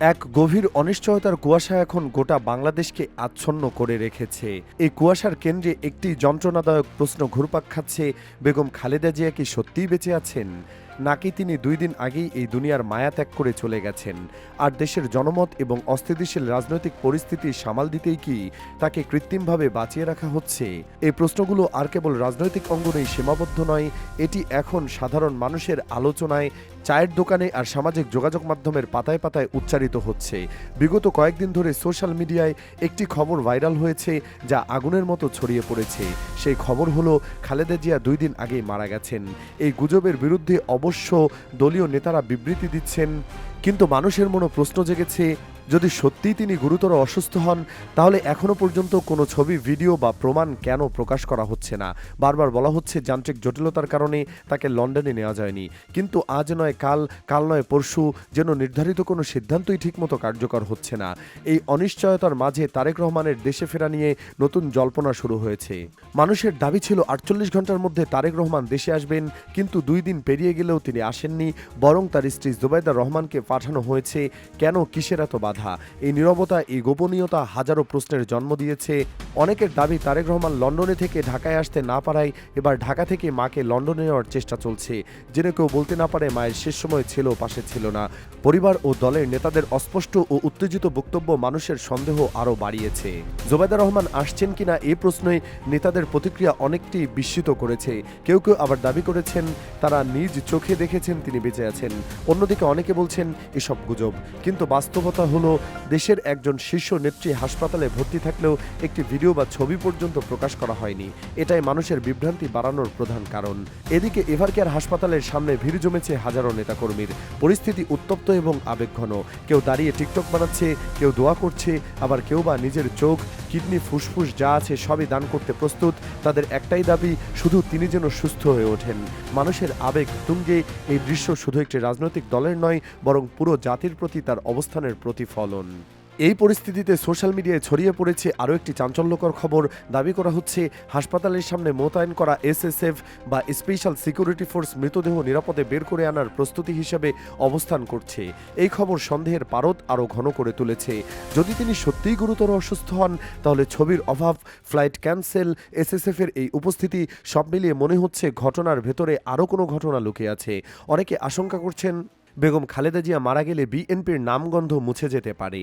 এক গভীর অনিশ্চয়তার কুয়াশা এখন গোটা বাংলাদেশকে আচ্ছন্ন করে রেখেছে। এই কুয়াশার কেন্দ্রে একটি যন্ত্রণাদায়ক প্রশ্ন ঘুরপাক খাচ্ছে। বেগম খালেদা জিয়া কি সত্যিই বেঁচে আছেন? নাকি তিনি দুই দিন আগেই এই দুনিয়ার মায়া ত্যাগ করে চলে গেছেন? আর দেশের জনমত এবং অস্থিতিশীল রাজনৈতিক পরিস্থিতি সামাল দিতেই কি তাকে কৃত্রিমভাবে বাঁচিয়ে রাখা হচ্ছে? এই প্রশ্নগুলো আর কেবল রাজনৈতিক অঙ্গনেই সীমাবদ্ধ নয়, এটি এখন সাধারণ মানুষের আলোচনায়, চায়ের দোকানে আর সামাজিক যোগাযোগ মাধ্যমের পাতায় পাতায় উচ্চারিত হচ্ছে। বিগত কয়েকদিন ধরে সোশ্যাল মিডিয়ায় একটি খবর ভাইরাল হয়েছে যা আগুনের মতো ছড়িয়ে পড়েছে। সেই খবর হলো, খালেদা জিয়া দুই দিন আগেই মারা গেছেন। এই গুজবের বিরুদ্ধে অবশ্য দলীয় নেতারা বিবৃতি দিচ্ছেন কিন্তু মানুষের মনে প্রশ্ন জেগেছে যদি সত্যিই তিনি গুরুতর অসুস্থ হন, তাহলে এখনও পর্যন্ত কোনো ছবি, ভিডিও বা প্রমাণ কেন প্রকাশ করা হচ্ছে না? বারবার বলা হচ্ছে যান্ত্রিক জটিলতার কারণে তাকে লন্ডনে নেওয়া যায়নি। কিন্তু আজ নয়, কাল কাল নয়, পরশু যেন নির্ধারিত কোনো সিদ্ধান্তই ঠিকমতো কার্যকর হচ্ছে না। এই অনিশ্চয়তার মাঝে তারেক রহমানের দেশে ফেরা নিয়ে নতুন জল্পনা শুরু হয়েছে। মানুষের দাবি ছিল, আটচল্লিশ ঘণ্টার মধ্যে তারেক রহমান দেশে আসবেন, কিন্তু দুই দিন পেরিয়ে গেলেও তিনি আসেননি, বরং তার স্ত্রী জুবাইদা রহমানকে পাঠানো হয়েছে। কেন, কিসের এত বাধা? এই নীরবতা, এই গোপনীয়তা হাজারো প্রশ্নের জন্ম দিয়েছে। অনেকের দাবি, তারেক রহমান লন্ডনে থেকে ঢাকায় আসতে না পারায় এবার ঢাকা থেকে মাকে লন্ডনে নেওয়ার চেষ্টা চলছে। যেন কেউ বলতে না পারে মায়ের শেষ সময় ছিল, পাশে ছিল না। পরিবার ও দলের নেতাদের অস্পষ্ট ও উত্তেজিত বক্তব্য মানুষের সন্দেহ আরও বাড়িয়েছে। জোবাইদা রহমান আসছেন কিনা এ প্রশ্নে নেতাদের প্রতিক্রিয়া অনেকটি বিস্মিত করেছে। কেউ কেউ আবার দাবি করেছেন, তারা নিজ চোখে দেখেছেন তিনি বেঁচে আছেন। অন্যদিকে অনেকে বলছেন, এসব গুজব। কিন্তু বাস্তবতা হলো দেশের একজন শীর্ষ নেত্রী হাসপাতালে ভর্তি থাকলেও একটি ভিডিও বা ছবি পর্যন্ত প্রকাশ করা হয়নি। এটাই মানুষের বিভ্রান্তি বাড়ানোর প্রধান কারণ। এদিকে এভারকেয়ার হাসপাতালের সামনে ভিড় জমেছে হাজারো নেতাকর্মীর। পরিস্থিতি উত্তপ্ত এবং আবেগঘন। কেউ দাঁড়িয়ে টিকটক বানাচ্ছে, কেউ দোয়া করছে, আবার কেউ বা নিজের চোখ কিডনি, ফুসফুস যা আছে সবই দান করতে প্রস্তুত। তাদের একটাই দাবি, শুধু তিনি যেন সুস্থ হয়ে ওঠেন। মানুষের আবেগ তুঙ্গে, এই দৃশ্য শুধু একটি রাজনৈতিক দলের নয়, বরং পুরো জাতির প্রতি তার অবস্থানের প্রতিফলন। এই পরিস্থিতিতে সোশ্যাল মিডিয়ায় ছড়িয়ে পড়েছে আরও একটি চাঞ্চল্যকর খবর। দাবি করা হচ্ছে, হাসপাতালের সামনে মোতায়েন করা এসএসএফ বা স্পেশাল সিকিউরিটি ফোর্স মৃতদেহ নিরাপদে বের করে আনার প্রস্তুতি হিসেবে অবস্থান করছে। এই খবর সন্দেহের পারদ আরও ঘন করে তুলেছে। যদি তিনি সত্যিই গুরুতর অসুস্থ হন, তাহলে ছবির অভাব, ফ্লাইট ক্যান্সেল এসএসএফ এর এই উপস্থিতি, সব মিলিয়ে মনে হচ্ছে ঘটনার ভেতরে আরও কোনো ঘটনা লুকিয়ে আছে। অনেকে আশঙ্কা করছেন বেগম খালেদা জিয়া মারা গেলে বিএনপির নামগন্ধ মুছে যেতে পারে।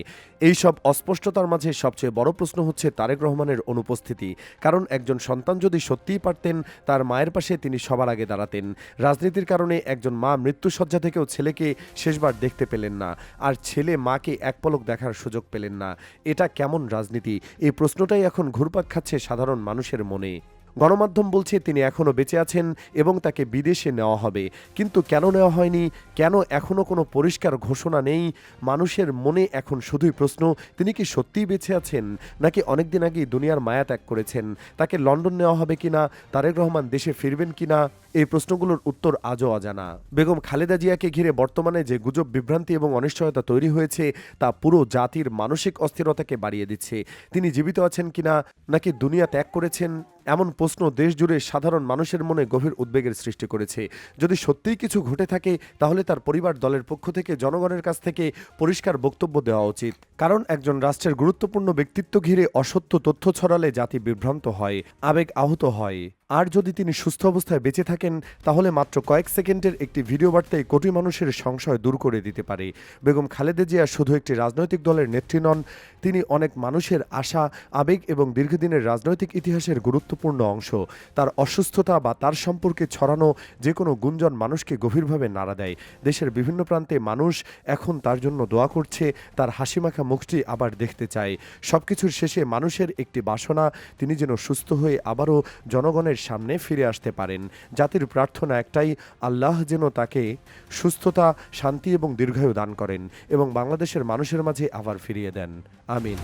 এই সব অস্পষ্টতার মাঝে সবচেয়ে বড় প্রশ্ন হচ্ছে তারেক রহমানের অনুপস্থিতি। কারণ একজন সন্তান যদি সত্যিই পারতেন, তার মায়ের পাশে তিনি সবার আগে দাঁড়াতেন। রাজনীতির কারণে একজন মা মৃত্যুসজ্জা থেকেও ছেলেকে শেষবার দেখতে পেলেন না, আর ছেলে মাকে এক পলক দেখার সুযোগ পেলেন না। এটা কেমন রাজনীতি? এই প্রশ্নটাই এখন ঘুরপাক খাচ্ছে সাধারণ মানুষের মনে। গণমাধ্যম বলছে তিনি এখনও বেঁচে আছেন এবং তাকে বিদেশে নেওয়া হবে। কিন্তু কেন নেওয়া হয়নি? কেন এখনও কোনো পরিষ্কার ঘোষণা নেই? মানুষের মনে এখন শুধুই প্রশ্ন, তিনি কি সত্যিই বেঁচে আছেন? নাকি অনেকদিন আগেই দুনিয়ার মায়া ত্যাগ করেছেন? তাকে লন্ডন নেওয়া হবে কিনা? তারেক রহমান দেশে ফিরবেন কিনা? এই প্রশ্নগুলোর উত্তর আজও অজানা। বেগম খালেদা জিয়াকে ঘিরে বর্তমানে যে গুজব, বিভ্রান্তি এবং অনিশ্চয়তা তৈরি হয়েছে, তা পুরো জাতির মানসিক অস্থিরতাকে বাড়িয়ে দিচ্ছে। তিনি জীবিত আছেন কিনা? নাকি দুনিয়া ত্যাগ করেছেন? এমন প্রশ্ন দেশ জুড়ে সাধারণ মানুষের মনে গভীর উদ্বেগের সৃষ্টি করেছে। যদি সত্যিই কিছু ঘটে থাকে, তাহলে তার পরিবার দলের পক্ষ থেকে, জনগণের কাছ থেকে পরিষ্কার বক্তব্য দেওয়া উচিত। কারণ একজন রাষ্ট্রের গুরুত্বপূর্ণ ব্যক্তিত্ব ঘিরে অসত্য তথ্য ছড়ালে জাতি বিভ্রান্ত হয়, আবেগ আহত হয়। আর যদি তিনি সুস্থ অবস্থায় বেঁচে থাকেন, তাহলে মাত্র কয়েক সেকেন্ডের একটি ভিডিও বার্তায় কোটি মানুষের সংশয় দূর করে দিতে পারে। বেগম খালেদা জিয়া শুধু একটি রাজনৈতিক দলের নেত্রী নন, তিনি অনেক মানুষের আশা, আবেগ এবং দীর্ঘদিনের রাজনৈতিক ইতিহাসের গুরুত্বপূর্ণ অংশ। তার অসুস্থতা বা তার সম্পর্কে ছড়ানো যে কোনো গুঞ্জন মানুষকে গভীরভাবে নাড়া দেয়। দেশের বিভিন্ন প্রান্তে মানুষ এখন তার জন্য দোয়া করছে, তার হাসিমাখা মুখটি আবার দেখতে চায়। সবকিছুর শেষে মানুষের একটি বাসনা, তিনি যেন সুস্থ হয়ে আবারও জনগণের সামনে ফিরে আসতে পারেন। জাতির প্রার্থনা একটাই, আল্লাহ যেন তাকে সুস্থতা, শান্তি এবং দীর্ঘায়ু দান করেন এবং বাংলাদেশের মানুষের মাঝে আবার ফিরিয়ে দেন। আমিন।